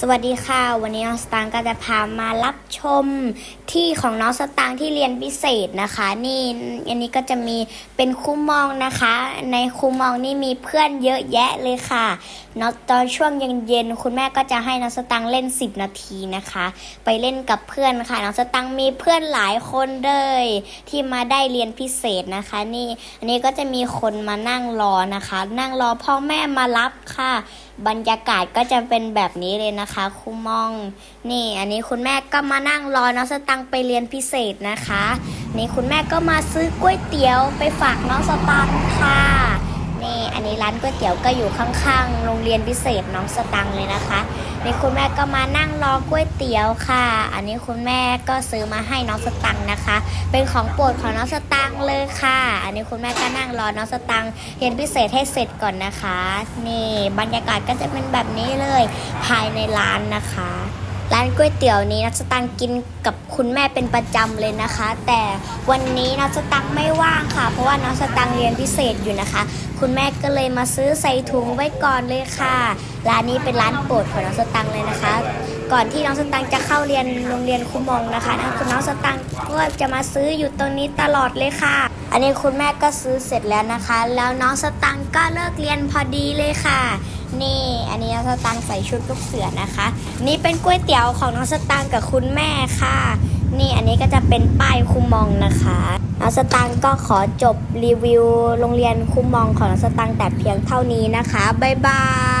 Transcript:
สวัสดีค่ะ วันนี้น้องสตางค์ก็จะพามารับชมที่ของน้องสตางค์ที่เรียนพิเศษนะคะ นี่อันนี้ก็จะมีเป็นคู่มองนะคะ ในคู่มองนี่มีเพื่อนเยอะแยะเลยค่ะนะตอนช่วงเย็นๆคุณแม่ก็จะให้น้องสตางเล่น 10 นาทีนะคะ ไปเล่นกับเพื่อนค่ะน้องสตังมีเพื่อนหลายคนเลยที่มาได้เรียนพิเศษนะคะ นี่อันนี้ก็จะมีคนมานั่งรอนะคะ นั่งรอพ่อแม่มารับค่ะ บรรยากาศก็จะเป็นแบบนี้เลยนะคะครูมอง นี่ อันนี้คุณแม่ก็มานั่งรอน้องสตังไปเรียนพิเศษนะคะ นี่คุณแม่ก็มาซื้อก๋วยเตี๋ยวไปฝากน้องสตังค่ะ นี่อันนี้ร้านก๋วยเตี๋ยวก็อยู่ข้างๆ โรงเรียนพิเศษน้องสตังเลยนะคะนี่คุณแม่ก็มานั่งรอก๋วยเตี๋ยวค่ะ อันนี้คุณแม่ก็ซื้อมาให้น้องสตังนะคะ เป็นของโปรดของน้องสตังเลยค่ะ อันนี้คุณแม่ก็นั่งรอน้องสตังเรียนพิเศษให้เสร็จก่อนนะคะ นี่บรรยากาศก็จะเป็นแบบนี้เลย ภายในร้านนะคะ ร้านก๋วยเตี๋ยวนี้นักสตังกินกับคุณแม่เป็นประจำเลยนะคะ แต่วันนี้นักสตังไม่ว่างค่ะ เพราะว่าน้องสตังเรียนพิเศษอยู่นะคะ คุณแม่ก็เลยมาซื้อใส่ถุงไว้ก่อนเลยค่ะร้านนี้เป็นร้านโปรดของน้องสตังเลยนะคะ ก่อนที่น้องสตังจะเข้าเรียนโรงเรียนคุมองนะคะนะคุณน้องสตังก็จะมาซื้ออยู่ตรงนี้ตลอดเลยค่ะ อันนี้คุณแม่ก็ซื้อเสร็จแล้วนะคะ แล้วน้องสตังก็เลิกเรียนพอดีเลยค่ะ นี่ สตังค์ใส่ชุดลูกเสือนะคะ นี่เป็นก๋วยเตี๋ยวของน้องสตังค์กับคุณแม่ค่ะ นี่อันนี้ก็จะเป็นป้ายคุมองนะคะน้องสตังค์ก็ขอจบรีวิว โรงเรียนคุมองของน้องสตังค์แต่เพียงเท่านี้นะคะบ๊ายบาย